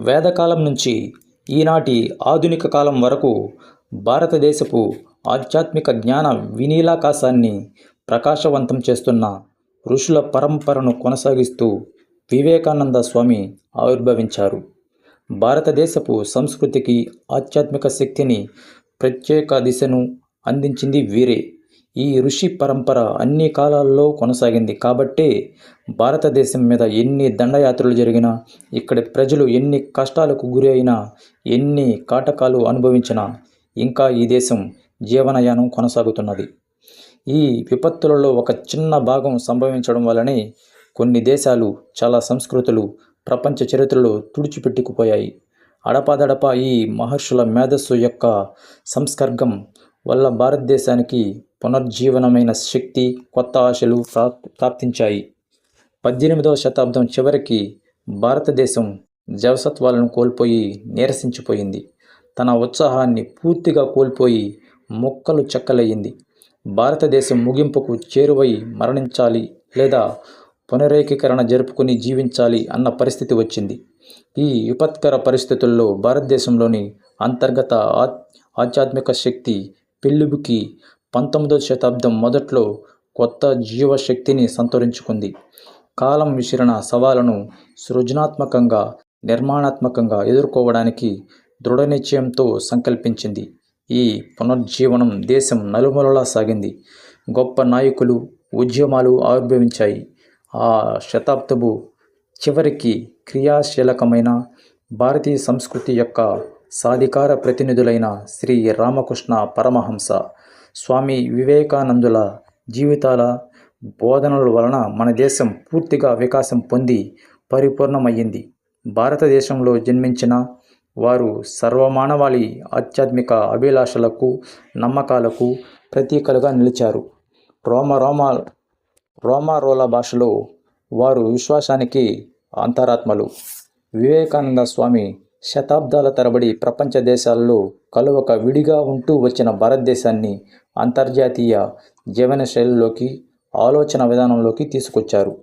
వేదకాలం నుంచి ఈనాటి ఆధునిక కాలం వరకు భారతదేశపు ఆధ్యాత్మిక జ్ఞాన వినీలాకాశాన్ని ప్రకాశవంతం చేస్తున్న ఋషుల పరంపరను కొనసాగిస్తూ వివేకానంద స్వామి ఆవిర్భవించారు. భారతదేశపు సంస్కృతికి ఆధ్యాత్మిక శక్తిని ప్రత్యేక దిశను అందించింది వీరే. ఈ ఋషి పరంపర అన్ని కాలాల్లో కొనసాగింది. కాబట్టి భారతదేశం మీద ఎన్ని దండయాత్రలు జరిగినా ఇక్కడి ప్రజలు ఎన్ని కష్టాలకు గురి అయినా ఎన్ని కాటకాలు అనుభవించినా ఇంకా ఈ దేశం జీవనయానం కొనసాగుతున్నది. ఈ విపత్తులలో ఒక చిన్న భాగం సంభవించడం వల్లనే కొన్ని దేశాలు చాలా సంస్కృతులు ప్రపంచ చరిత్రలో తుడిచిపెట్టుకుపోయాయి. అడపాదడపా ఈ మహర్షుల మేధస్సు యొక్క సంస్కర్గం వల్ల భారతదేశానికి పునర్జీవనమైన శక్తి కొత్త ఆశలు ప్రాప్తించాయి. పద్దెనిమిదవ శతాబ్దం చివరికి భారతదేశం జవసత్వాలను కోల్పోయి నీరసించిపోయింది. తన ఉత్సాహాన్ని పూర్తిగా కోల్పోయి మొక్కలు చెక్కలయ్యింది. భారతదేశం ముగింపుకు చేరువై మరణించాలి లేదా పునరేకీకరణ జరుపుకుని జీవించాలి అన్న పరిస్థితి వచ్చింది. ఈ విపత్కర పరిస్థితుల్లో భారతదేశంలోని అంతర్గత ఆధ్యాత్మిక శక్తి పెళ్ళిబుకి పంతొమ్మిదవ శతాబ్దం మొదట్లో కొత్త జీవశక్తిని సంతరించుకుంది. కాలం విసిరిన సవాలను సృజనాత్మకంగా నిర్మాణాత్మకంగా ఎదుర్కోవడానికి దృఢ నిశ్చయంతో సంకల్పించింది. ఈ పునర్జీవనం దేశం నలుమూలలా సాగింది. గొప్ప నాయకులు ఉద్యమాలు ఆవిర్భవించాయి. ఆ శతాబ్దపు చివరికి క్రియాశీలకమైన భారతీయ సంస్కృతి యొక్క సాధికార ప్రతినిధులైన శ్రీ రామకృష్ణ పరమహంస స్వామి వివేకానందుల జీవితాల బోధనల వలన మన దేశం పూర్తిగా వికాసం పొంది పరిపూర్ణమయ్యింది. భారతదేశంలో జన్మించిన వారు సర్వమానవాళి ఆధ్యాత్మిక అభిలాషలకు నమ్మకాలకు ప్రతీకలుగా నిలిచారు. రోమ రోమ రోమారోల భాషలో వారు విశ్వాసానికి అంతరాత్మలు. వివేకానంద స్వామి శతాబ్దాల తరబడి ప్రపంచ దేశాల్లో కలువక విడిగా ఉంటూ వచ్చిన భారతదేశాన్ని అంతర్జాతీయ జీవనశైలిలోకి ఆలోచన విధానంలోకి తీసుకొచ్చారు.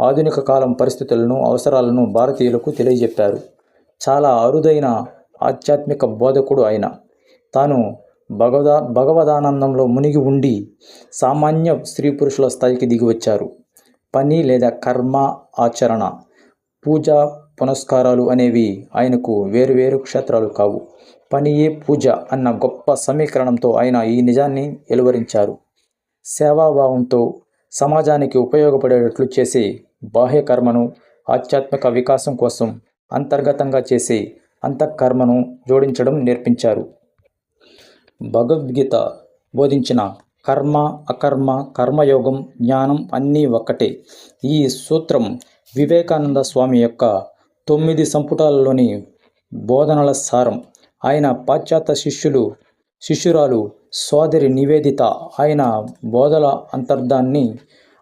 ఆధునిక కాలం పరిస్థితులను అవసరాలను భారతీయులకు తెలియజెప్పారు. చాలా అరుదైన ఆధ్యాత్మిక బోధకుడు ఆయన. తాను భగవదా భగవదానందంలో మునిగి ఉండి సామాన్య స్త్రీ పురుషుల స్థాయికి దిగి వచ్చారు పని లేదా కర్మ ఆచరణ పూజ పునస్కారాలు అనేవి ఆయనకు వేరువేరు క్షేత్రాలు కావు. పనియే పూజ అన్న గొప్ప సమీకరణంతో ఆయన ఈ నిజాన్ని వెలువరించారు. సేవాభావంతో సమాజానికి ఉపయోగపడేటట్లు చేసే బాహ్య కర్మను ఆధ్యాత్మిక వికాసం కోసం అంతర్గతంగా చేసే అంతఃకర్మను జోడించడం నేర్పించారు. భగవద్గీత బోధించిన కర్మ అకర్మ కర్మయోగం జ్ఞానం అన్నీ ఒక్కటే. ఈ సూత్రం వివేకానంద స్వామి యొక్క తొమ్మిది సంపుటాలలోని బోధనల సారం. ఆయన పాశ్చాత్య శిష్యులు శిష్యురాలు సోదరి నివేదిత ఆయన బోధల అంతర్ధాన్ని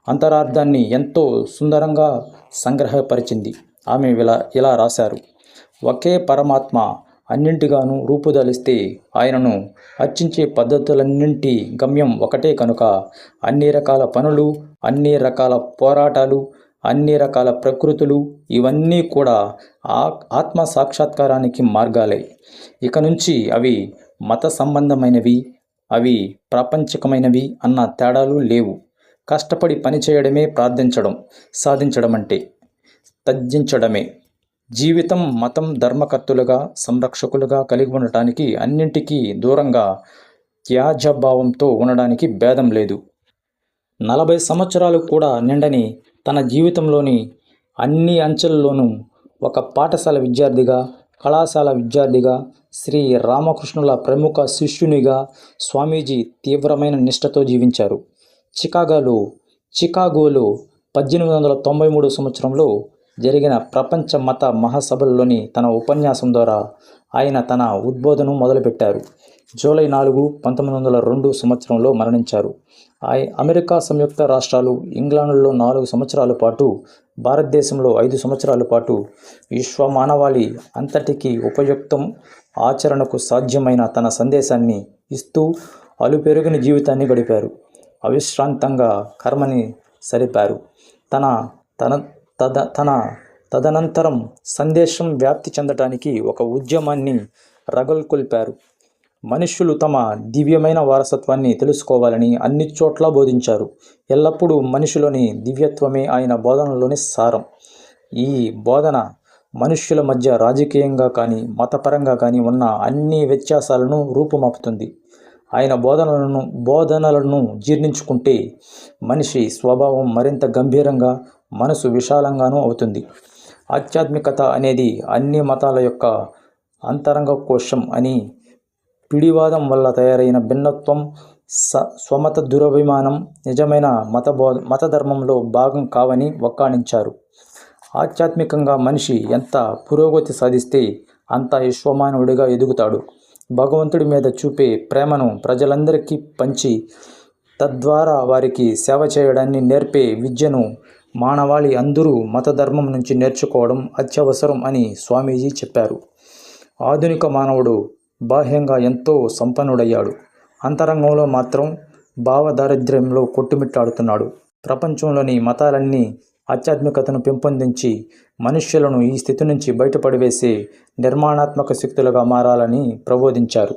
అంతరార్థాన్ని ఎంతో సుందరంగా సంగ్రహపరిచింది. ఆమె ఇలా ఇలా రాశారు. ఒకే పరమాత్మ అన్నింటిగాను రూపుదలిస్తే ఆయనను అర్చించే పద్ధతులన్నింటి గమ్యం ఒకటే కనుక అన్ని రకాల పనులు అన్ని రకాల పోరాటాలు అన్ని రకాల ప్రకృతులు ఇవన్నీ కూడా ఆ ఆత్మ సాక్షాత్కారానికి మార్గాలే. ఇక నుంచి అవి మత సంబంధమైనవి అవి ప్రాపంచికమైనవి అన్న తేడాలు లేవు. కష్టపడి పనిచేయడమే ప్రార్థించడం సాధించడం అంటే తగ్గించడమే జీవితం మతం ధర్మకర్తులుగా సంరక్షకులుగా కలిగి ఉండటానికి అన్నింటికీ దూరంగా త్యాజభావంతో ఉండడానికి భేదం లేదు. నలభై సంవత్సరాలు కూడా నిండని తన జీవితంలోని అన్ని అంచెల్లోనూ ఒక పాఠశాల విద్యార్థిగా కళాశాల విద్యార్థిగా శ్రీ రామకృష్ణుల ప్రముఖ శిష్యునిగా స్వామీజీ తీవ్రమైన నిష్ఠతో జీవించారు. చికాగోలో చికాగోలో పద్దెనిమిది వందల తొంభై మూడు సంవత్సరంలో జరిగిన ప్రపంచ మత మహాసభల్లోని తన ఉపన్యాసం ద్వారా ఆయన తన ఉద్బోధన మొదలుపెట్టారు. జూలై నాలుగు పంతొమ్మిది వందల రెండు సంవత్సరంలో మరణించారు. ఆయ అమెరికా సంయుక్త రాష్ట్రాలు ఇంగ్లాండ్లో నాలుగు సంవత్సరాల పాటు భారతదేశంలో ఐదు సంవత్సరాల పాటు విశ్వ మానవాళి అంతటికీ ఉపయుక్తం ఆచరణకు సాధ్యమైన తన సందేశాన్ని ఇస్తూ అలుపెరుగని జీవితాన్ని గడిపారు. అవిశ్రాంతంగా కర్మని సరిపారు. తన తన తద తన తదనంతరం సందేశం వ్యాప్తి చెందటానికి ఒక ఉద్యమాన్ని రగల్కొల్పారు మనుష్యులు తమ దివ్యమైన వారసత్వాన్ని తెలుసుకోవాలని అన్ని చోట్ల బోధించారు. ఎల్లప్పుడూ మనిషిలోని దివ్యత్వమే ఆయన బోధనలోని సారం. ఈ బోధన మనుష్యుల మధ్య రాజకీయంగా కానీ మతపరంగా కానీ ఉన్న అన్ని వ్యత్యాసాలను రూపుమాపుతుంది. ఆయన బోధనలను బోధనలను జీర్ణించుకుంటే మనిషి స్వభావం మరింత గంభీరంగా మనసు విశాలంగానూ అవుతుంది. ఆధ్యాత్మికత అనేది అన్ని మతాల యొక్క అంతరంగ కోశం అని పిడివాదం వల్ల తయారైన భిన్నత్వం స స్వమత దురభిమానం నిజమైన మతబో మతధర్మంలో భాగం కావని వక్కాణించారు. ఆధ్యాత్మికంగా మనిషి ఎంత పురోగతి సాధిస్తే అంత విశ్వమానవుడిగా ఎదుగుతాడు. భగవంతుడి మీద చూపే ప్రేమను ప్రజలందరికీ పంచి తద్వారా వారికి సేవ చేయడాన్ని నేర్పే విద్యను మానవాళి అందరూ మతధర్మం నుంచి నేర్చుకోవడం అత్యవసరం అని స్వామీజీ చెప్పారు. ఆధునిక మానవుడు బాహ్యంగా ఎంతో సంపన్నుడయ్యాడు. అంతరంగంలో మాత్రం భావదారిద్ర్యంలో కొట్టుమిట్టాడుతున్నాడు. ప్రపంచంలోని మతాలన్నీ ఆధ్యాత్మికతను పెంపొందించి మనుష్యులను ఈ స్థితి నుంచి బయటపడివేసే నిర్మాణాత్మక శక్తులుగా మారాలని ప్రబోధించారు.